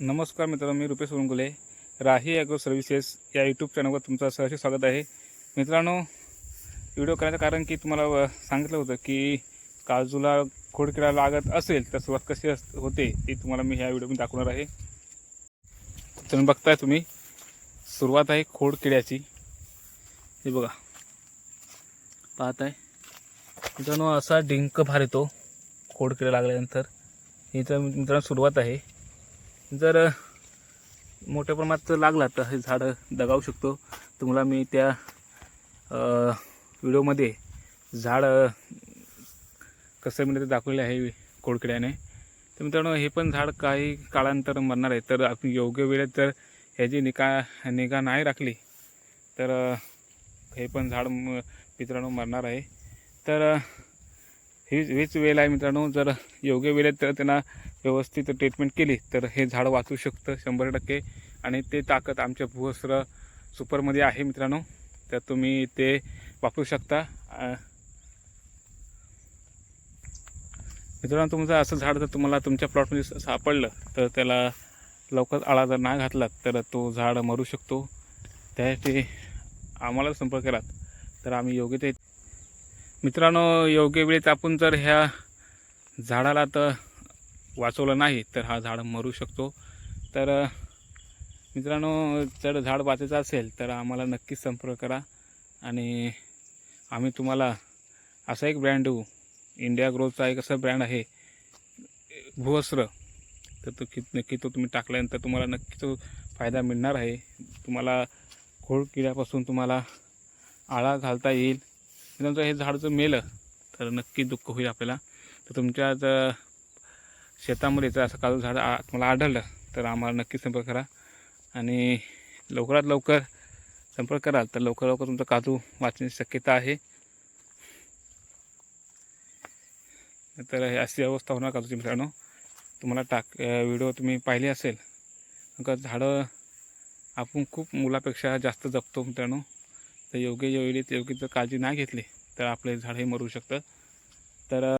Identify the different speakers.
Speaker 1: नमस्कार मित्रांनो मी रुपेश वरुंगुले राही ॲग्रो सर्व्हिसेस या यूट्यूब चॅनलवर तुमचं सहर्ष स्वागत आहे. मित्रांनो व्हिडिओ करायचं कारण की तुम्हाला सांगितलं होतं की काजूला खोडकिडा लागत असेल तर सुरुवात कशी अस होते ती तुम्हाला मी ह्या व्हिडिओमध्ये दाखवणार आहे. तुम्ही बघताय तुम्ही सुरुवात आहे खोडकिड्याची. हे बघा. पाहत आहे मित्रांनो असा डिंक भार येतो खोडकिडा लागल्यानंतर. ही तर मित्रांनो सुरुवात आहे. जर मोठ्या प्रमाणात लागला तर हे झाडं दगावू शकतो. तुम्हाला मी त्या व्हिडिओमध्ये झाड कसं मिळतं ते दाखवले आहे कोडकड्याने तर मित्रांनो हे पण झाड काही काळानंतर मरणार आहे. तर आपण योग्य वेळेत जर ह्याची निका निगा नाही राखली तर हे पण झाड मित्रांनो मरणार आहे. तर हीच हीच वेळ आहे मित्रांनो. जर योग्य वेळेत तर त्यांना व्यवस्थित ट्रीटमेंट केली तर हे झाड वाचू शकतं शंभर टक्के. आणि ते ताकद आमच्या भूवस्त्र सुपरमध्ये आहे मित्रांनो. तर तुम्ही ते वापरू शकता. मित्रांनो तुमचं असं झाड जर तुम्हाला तुमच्या प्लॉटमध्ये सापडलं तर त्याला लवकर आळा जर नाही घातला तर तो झाड मरू शकतो. त्यासाठी आम्हाला संपर्क केलात तर आम्ही योग्य ते मित्रांनो योग्य वेळेत आपण जर ह्या झाडाला तर वाचवलं नाही तर हा झाड मरू शकतो. तर मित्रांनो जर झाड वाचायचं असेल तर आम्हाला नक्कीच संपर्क करा. आणि आम्ही तुम्हाला असा एक ब्रँड देऊ. इंडिया ग्रोथचा एक असा ब्रँड आहे भुवस्त्र तर तो कि नक्की तो तुम्ही टाकल्यानंतर तुम्हाला नक्की तो फायदा मिळणार आहे. तुम्हाला खोड किड्यापासून तुम्हाला आळा घालता येईल. त्यानंतर हे झाड जर मेलं तर नक्की दुःख होईल आपल्याला. तर तुमच्या जर शेतामध्ये जर असं काजू झाड आ- तुम्हाला आढळलं तर आम्हाला नक्की संपर्क करा. आणि लवकरात लवकर संपर्क कराल तर लवकर लवकर तुमचा काजू वाचण्याची शक्यता आहे. तर हे अशी अवस्था होणार काजूची मित्रांनो. तुम्हाला टाक व्हिडिओ तुम्ही पाहिले असेल का झाडं आपण खूप मुलापेक्षा जास्त जपतो मित्रांनो. तर योग्य वेळी योग्य जर काळजी नाही घेतली तर आपले झाड हे मरू शकतं. तर